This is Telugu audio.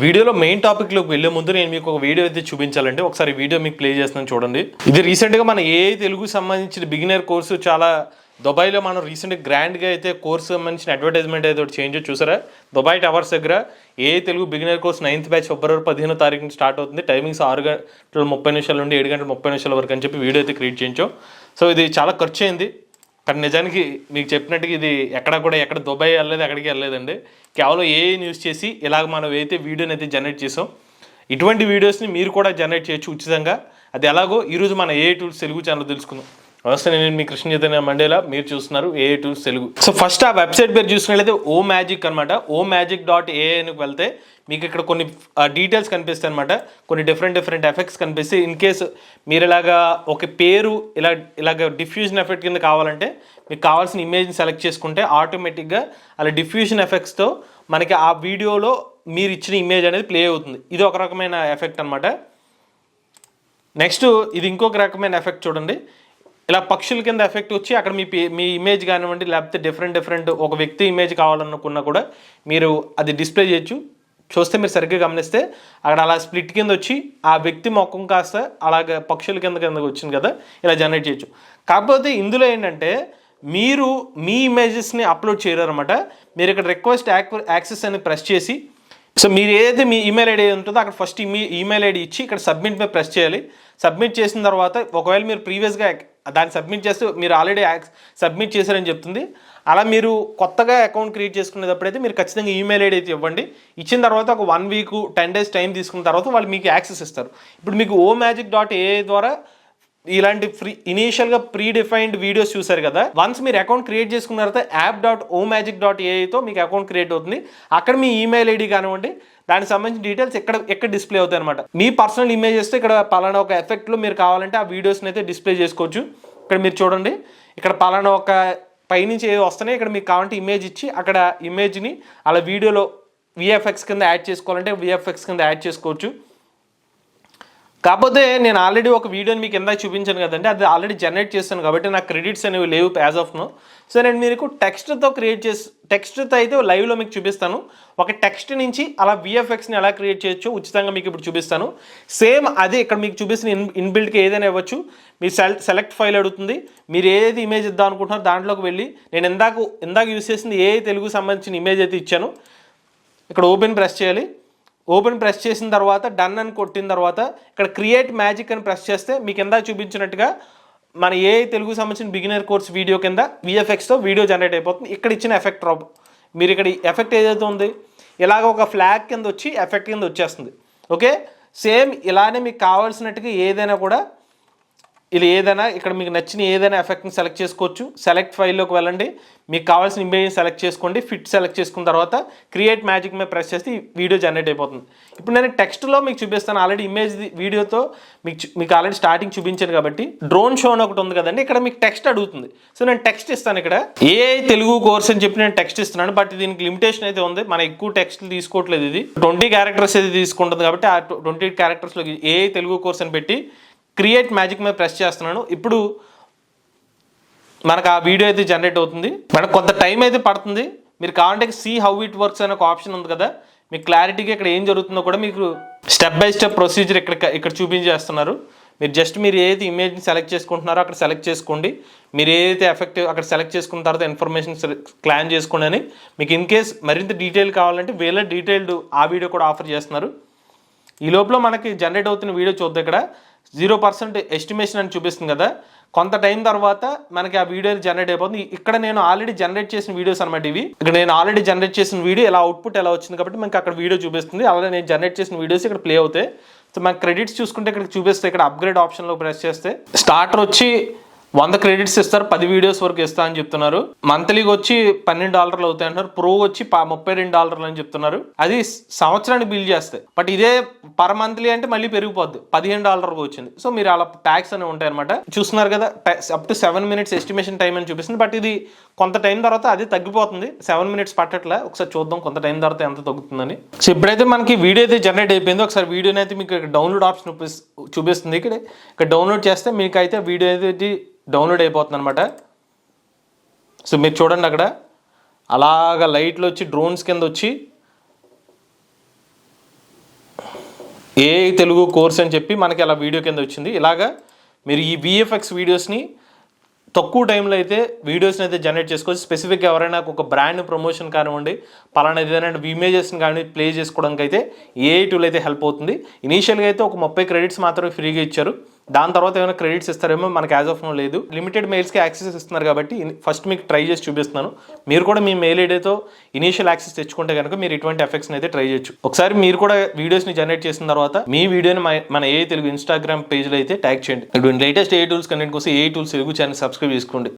వీడియోలో మెయిన్ టాపిక్లోకి వెళ్ళే ముందు నేను మీకు ఒక వీడియో అయితే చూపించాలంటే ఒకసారి వీడియో మీకు ప్లే చేస్తున్నాను చూడండి. ఇది రీసెంట్గా మన ఏ తెలుగు సంబంధించిన బిగినర్ కోర్సు చాలా దుబాయ్లో మనం రీసెంట్గా గ్రాండ్గా అయితే కోర్సు సంబంధించిన అడ్వర్టైజ్మెంట్ అయితే ఒకటి చేంజ్ చూసారా? దుబాయ్ టవర్స్ దగ్గర ఏ Telugu beginner course ninth batch ఫిబ్రవరి పదిహేనో తారీఖున స్టార్ట్ అవుతుంది. టైమింగ్స్ ఆరు గంటల ముప్పై నిమిషాల నుండి ఏడు గంటల ముప్పై నిమిషాల వరకు అని చెప్పి వీడియో అయితే క్రియేట్ చేయించాం. సో ఇది చాలా ఖర్చు అయింది. కానీ నిజానికి మీకు చెప్పినట్టుగా ఇది ఎక్కడ కూడా ఎక్కడ దుబాయ్ వెళ్ళలేదు ఎక్కడికి వెళ్ళలేదండి. కేవలం ఏ న్యూస్ చేసి ఇలాగ మనం అయితే వీడియోని అయితే జనరేట్ చేసాం ఇటువంటి వీడియోస్ని మీరు కూడా జనరేట్ చేయొచ్చు ఉచితంగా. అది ఎలాగో ఈరోజు మన ఏ టూల్స్ తెలుగు ఛానల్ తెలుసుకుందాం. నమస్తే నేను మీ కృష్ణ చైతన్య మండేలా. మీరు చూస్తున్నారు A two Telugu. So first ఆ వెబ్సైట్ పేరు చూసినట్లయితే ఓ మ్యాజిక్ అనమాట ఓ మ్యాజిక్ డాట్ ఏఐకి వెళ్తే మీకు ఇక్కడ కొన్ని డీటెయిల్స్ కనిపిస్తాయి అనమాట కొన్ని డిఫరెంట్ డిఫరెంట్ ఎఫెక్ట్స్ కనిపిస్తాయి. ఇన్ కేస్ మీరు ఇలాగా ఒక పేరు ఇలా ఇలాగ డిఫ్యూజన్ ఎఫెక్ట్ కింద కావాలంటే మీకు కావాల్సిన ఇమేజ్ని సెలెక్ట్ చేసుకుంటే ఆటోమేటిక్గా అలా డిఫ్యూజన్ ఎఫెక్ట్స్తో మనకి ఆ వీడియోలో మీరు ఇచ్చిన ఇమేజ్ అనేది ప్లే అవుతుంది. ఇది ఒక రకమైన ఎఫెక్ట్ అనమాట నెక్స్ట్ ఇది ఇంకొక రకమైన ఎఫెక్ట్ చూడండి. ఇలా పక్షుల కింద ఎఫెక్ట్ వచ్చి అక్కడ మీ మీ ఇమేజ్ కానివ్వండి లేకపోతే డిఫరెంట్ డిఫరెంట్ ఒక వ్యక్తి ఇమేజ్ కావాలనుకున్నా కూడా మీరు అది డిస్ప్లే చేయొచ్చు. చూస్తే మీరు సరిగ్గా గమనిస్తే అక్కడ అలా స్ప్లిట్ కింద వచ్చి ఆ వ్యక్తి మొక్కం కాస్త అలాగ పక్షుల కింద కిందకి వచ్చింది కదా ఇలా జనరేట్ చేయొచ్చు. కాకపోతే ఇందులో ఏంటంటే మీరు మీ ఇమేజెస్ని అప్లోడ్ చేయరు అనమాట మీరు ఇక్కడ రిక్వెస్ట్ యాక్సెస్ అని ప్రెస్ చేసి సో మీరు ఏదైతే మీ ఈమెయిల్ ఐడి ఉంటుందో అక్కడ ఫస్ట్ మీ ఈమెయిల్ ఐడి ఇచ్చి ఇక్కడ సబ్మిట్ మీద ప్రెస్ చేయాలి. సబ్మిట్ చేసిన తర్వాత ఒకవేళ మీరు ప్రీవియస్గా దాన్ని సబ్మిట్ చేస్తే మీరు ఆల్రెడీ సబ్మిట్ చేశారని చెప్తుంది. అలా మీరు కొత్తగా అకౌంట్ క్రియేట్ చేసుకునేటప్పుడైతే మీరు ఖచ్చితంగా ఈమెయిల్ ఐడి అయితే ఇవ్వండి. ఇచ్చిన తర్వాత ఒక one week ten days time తీసుకున్న తర్వాత వాళ్ళు మీకు యాక్సెస్ ఇస్తారు. ఇప్పుడు మీకు ఓ మ్యాజిక్ డాట్ ఏ ద్వారా ఇలాంటి ఫ్రీ ఇనీషియల్గా ప్రీ డిఫైన్డ్ వీడియోస్ చూసారు కదా వన్స్ మీరు అకౌంట్ క్రియేట్ చేసుకున్న తర్వాత app dot O magic dot ఏఐతో మీకు అకౌంట్ క్రియేట్ అవుతుంది. అక్కడ మీ ఈమెయిల్ ఐడి కానివ్వండి దానికి సంబంధించిన డీటెయిల్స్ ఎక్కడ ఎక్కడ డిస్ప్లే అవుతాయి అనమాట మీ పర్సనల్ ఇమేజెస్తో ఇక్కడ పలానా ఒక ఎఫెక్ట్లో మీరు కావాలంటే ఆ వీడియోస్ని అయితే డిస్ప్లే చేసుకోవచ్చు. ఇక్కడ మీరు చూడండి ఇక్కడ పలానా ఒక పైనుంచి ఏవి వస్తున్నాయి ఇక్కడ మీకు కావాలంటే ఇమేజ్ ఇచ్చి అక్కడ ఇమేజ్ని అలా వీడియోలో విఎఫ్ఎక్స్ కింద యాడ్ చేసుకోవాలంటే విఎఫ్ఎక్స్ కింద యాడ్ చేసుకోవచ్చు. కాకపోతే నేను ఆల్రెడీ ఒక వీడియోని మీకు ఇందాక చూపించాను కదండి అది ఆల్రెడీ జనరేట్ చేస్తాను కాబట్టి నాకు క్రెడిట్స్ అనేవి లేవు యాజ్ ఆఫ్ నో సో నేను మీకు టెక్స్ట్తో క్రియేట్ చేసి టెక్స్ట్తో అయితే లైవ్లో మీకు చూపిస్తాను. ఒక టెక్స్ట్ నుంచి అలా విఎఫ్ఎక్స్ని ఎలా క్రియేట్ చేయొచ్చు ఉచితంగా మీకు ఇప్పుడు చూపిస్తాను. సేమ్ అదే ఇక్కడ మీకు చూపిస్తున్న ఇన్ ఇన్బిల్ట్కి ఏదైనా ఇవ్వచ్చు. మీరు సెల్ సెలెక్ట్ ఫైల్ అడుగుతుంది. మీరు ఏది ఇమేజ్ ఇద్దాం అనుకుంటున్నారో దాంట్లోకి వెళ్ళి నేను ఇందాక ఇందాక యూస్ చేసింది ఏ తెలుగు సంబంధించిన ఇమేజ్ అయితే ఇచ్చాను. ఇక్కడ ఓపెన్ ప్రెస్ చేయాలి. ఓపెన్ ప్రెస్ చేసిన తర్వాత డన్ అని కొట్టిన తర్వాత ఇక్కడ క్రియేట్ మ్యాజిక్ అని ప్రెస్ చేస్తే మీకు కింద చూపించినట్టుగా మన ఏ తెలుగు సంబంధించిన బిగినర్ కోర్స్ వీడియో కింద విఎఫ్ఎక్స్తో వీడియో జనరేట్ అయిపోతుంది. ఇక్కడ ఇచ్చిన ఎఫెక్ట్ రాబ్ మీరు ఇక్కడ ఎఫెక్ట్ ఏదైతే ఉంది ఇలాగ ఒక ఫ్లాగ్ కింద వచ్చి ఎఫెక్ట్ కింద వచ్చేస్తుంది. ఓకే? సేమ్ ఇలానే మీకు కావాల్సినట్టుగా ఏదైనా కూడా ఇలా ఏదైనా ఇక్కడ మీకు నచ్చిన ఏదైనా ఎఫెక్ట్ని సెలెక్ట్ చేసుకోవచ్చు. సెలెక్ట్ ఫైల్లోకి వెళ్ళండి. మీకు కావాల్సిన ఇమేజ్ సెలెక్ట్ చేసుకోండి. ఫిట్ సెలెక్ట్ చేసుకున్న తర్వాత క్రియేట్ మ్యాజిక్ మీద ప్రెస్ చేస్తే వీడియో జనరేట్ అయిపోతుంది. ఇప్పుడు నేను టెక్స్ట్లో మీకు చూపిస్తాను. ఆల్రెడీ ఇమేజ్ వీడియోతో మీకు మీకు ఆల్రెడీ స్టార్టింగ్ చూపించాను కాబట్టి డ్రోన్ షో అని ఒకటి ఉంది కదండి. ఇక్కడ మీకు టెక్స్ట్ అడుగుతుంది. సో నేను టెక్స్ట్ ఇస్తాను ఇక్కడ. ఏ తెలుగు కోర్స్ అని చెప్పి నేను టెక్స్ట్ ఇస్తున్నాను. బట్ దీనికి లిమిటేషన్ అయితే ఉంది. మన ఎక్కువ టెక్స్ట్ తీసుకోవట్లేదు ఇది. ట్వంటీ క్యారెక్టర్స్ అయితే తీసుకుంటుంది కాబట్టి ఆ ట్వంటీ క్యారెక్టర్స్లో ఏ తెలుగు కోర్స్ అని పెట్టి క్రియేట్ మ్యాజిక్ మీద ప్రెస్ చేస్తున్నాను. ఇప్పుడు మనకు ఆ వీడియో అయితే జనరేట్ అవుతుంది. మనకు కొంత టైం అయితే పడుతుంది. మీరు కావాలంటే సీ హౌ ఇట్ వర్క్స్ అనే ఒక ఆప్షన్ ఉంది కదా. మీకు క్లారిటీగా ఇక్కడ ఏం జరుగుతుందో కూడా మీకు స్టెప్ బై స్టెప్ ప్రొసీజర్ ఇక్కడ ఇక్కడ చూపించేస్తున్నారు. మీరు జస్ట్ మీరు ఏది ఇమేజ్ని సెలెక్ట్ చేసుకుంటున్నారో అక్కడ సెలెక్ట్ చేసుకోండి. మీరు ఏదైతే ఎఫెక్ట్ అక్కడ సెలెక్ట్ చేసుకున్న తర్వాత ఇన్ఫర్మేషన్ క్లాన్ చేసుకోండి అని మీకు ఇన్ కేస్ మరింత డీటెయిల్ కావాలంటే వేరే డీటెయిల్డ్ ఆ వీడియో కూడా ఆఫర్ చేస్తున్నారు. ఈ లోపల మనకి జనరేట్ అవుతున్న వీడియో చూద్దాం ఇక్కడ. జీరో పర్సెంట్ ఎస్టిమేషన్ అని చూపిస్తుంది కదా. కొంత టైం తర్వాత మనకి ఆ వీడియో జనరేట్ అయిపోతుంది. ఇక్కడ నేను ఆల్రెడీ జనరేట్ చేసిన వీడియోస్ అనమాట ఇవి. ఇక్కడ నేను ఆల్రెడీ జనరేట్ చేసిన వీడియో ఎలా అవుట్పుట్ ఎలా వచ్చింది కాబట్టి మనకి అక్కడ వీడియో చూపిస్తుంది. అలాగే నేను జనరేట్ చేసిన వీడియోస్ ఇక్కడ ప్లే అవుతాయి. సో మనకి క్రెడిట్స్ చూసుకుంటే ఇక్కడ చూపిస్తే ఇక్కడ అప్గ్రేడ్ ఆప్షన్లో ప్రెస్ చేస్తే స్టార్టర్ వచ్చి వంద క్రెడిట్స్ ఇస్తారు పది వీడియోస్ వరకు ఇస్తా అని చెప్తున్నారు. మంత్లీకి వచ్చి పన్నెండు డాలర్లు అవుతాయి అంటున్నారు. ప్రో వచ్చి ముప్పై రెండు డాలర్లు అని చెప్తున్నారు. అది సంవత్సరానికి బిల్ చేస్తాయి బట్ ఇదే పర్ మంత్లీ అంటే మళ్ళీ పెరిగిపోద్ది. పదిహేను డాలర్కి వచ్చింది. సో మీరు అలా ట్యాక్స్ అనేవి ఉంటాయి అనమాట చూస్తున్నారు కదా up to seven minutes estimation time అని చూపిస్తుంది. బట్ ఇది కొంత టైం తర్వాత అది తగ్గిపోతుంది. సెవెన్ మినిట్స్ పట్టట్లే. ఒకసారి చూద్దాం కొంత టైం తర్వాత ఎంత తగ్గుతుందని. సో ఇప్పుడైతే మనకి వీడియో అయితే జనరేట్ అయిపోయింది. ఒకసారి వీడియోని అయితే మీకు డౌన్లోడ్ ఆప్షన్ చూపిస్తుంది. ఇక్కడ ఇక్కడ డౌన్లోడ్ చేస్తే మీకు అయితే వీడియో అయితే డౌన్లోడ్ అయిపోతుంది అనమాట సో మీరు చూడండి అక్కడ. అలాగ లైట్లు వచ్చి డ్రోన్స్ కింద వచ్చి ఏ తెలుగు కోర్స్ అని చెప్పి మనకి అలా వీడియో కింద వచ్చింది. ఇలాగా మీరు ఈ విఎఫ్ఎక్స్ వీడియోస్ని తక్కువ టైంలో అయితే వీడియోస్ని అయితే జనరేట్ చేసుకోవచ్చు. స్పెసిఫిక్గా ఎవరైనా ఒక బ్రాండ్ ప్రమోషన్ కానివ్వండి పలానా ఏదైనా ఇమేజెస్ని కానీ ప్లే చేసుకోవడానికి అయితే ఏ టూల్ అయితే హెల్ప్ అవుతుంది. ఇనీషియల్గా అయితే ఒక ముప్పై క్రెడిట్స్ మాత్రమే ఫ్రీగా ఇచ్చారు. దాని తర్వాత ఏమైనా క్రెడిట్స్ ఇస్తారేమో మనకు యాజ్ ఆఫ్ నో లేదు. లిమిటెడ్ మెయిల్స్కి యాక్సెస్ ఇస్తున్నారు కాబట్టి ఫస్ట్ మీకు ట్రై చేసి చూపిస్తున్నాను. మీరు కూడా మీ మెయిల్ ఐడితో ఇనీషియల్ యాక్సెస్ తెచ్చుకుంటే కనుక మీరు ఇటువంటి ఎఫెక్ట్స్ని అయితే ట్రై చేయొచ్చు. ఒకసారి మీరు కూడా వీడియోస్ని జనరేట్ చేసిన తర్వాత మీ వీడియోని మన- ఏ తెలుగు ఇన్స్టాగ్రామ్ పేజ్లో అయితే ట్యాగ్ చేయండి. లేటెస్ట్ ఏ టూల్స్ కంటెంట్ కోసం AI tools Telugu channel subscribe చేసుకోండి.